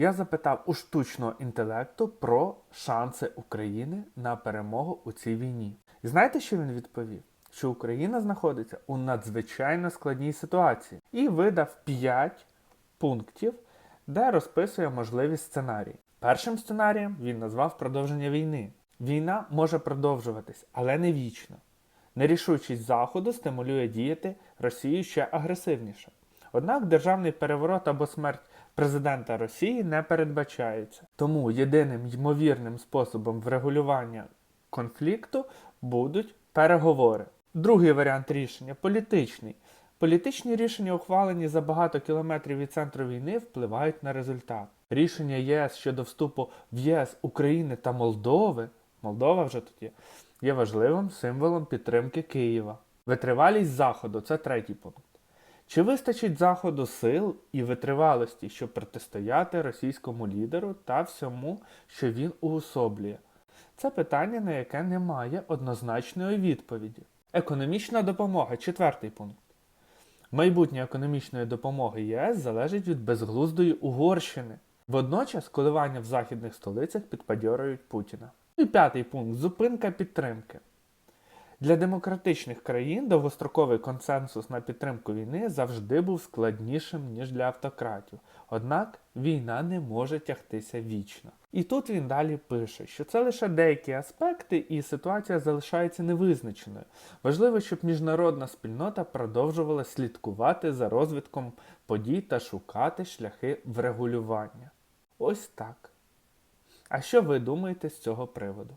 я запитав у штучного інтелекту про шанси України на перемогу у цій війні. І знаєте, що він відповів? Що Україна знаходиться у надзвичайно складній ситуації і видав 5 пунктів, де розписує можливі сценарії. Першим сценарієм він назвав продовження війни. Війна може продовжуватись, але не вічно. Нерішучість Заходу стимулює діяти Росію ще агресивніше. Однак державний переворот або смерть президента Росії не передбачається. Тому єдиним ймовірним способом врегулювання конфлікту будуть переговори. Другий варіант рішення політичний. Політичні рішення, ухвалені за багато кілометрів від центру війни, впливають на результат. Рішення ЄС щодо вступу в ЄС України та Молдови, Молдова вже тут є, є важливим символом підтримки Києва. Витривалість Заходу це третій пункт. Чи вистачить Заходу сил і витривалості, щоб протистояти російському лідеру та всьому, що він уособлює? Це питання, на яке немає однозначної відповіді. Економічна допомога четвертий пункт. Майбутнє економічної допомоги ЄС залежить від безглуздої Угорщини. Водночас коливання в західних столицях підбадьорюють Путіна. І п'ятий пункт зупинка підтримки. Для демократичних країн довгостроковий консенсус на підтримку війни завжди був складнішим, ніж для автократів. Однак війна не може тягтися вічно. І тут він далі пише, що це лише деякі аспекти, і ситуація залишається невизначеною. Важливо, щоб міжнародна спільнота продовжувала слідкувати за розвитком подій та шукати шляхи врегулювання. Ось так. А що ви думаєте з цього приводу?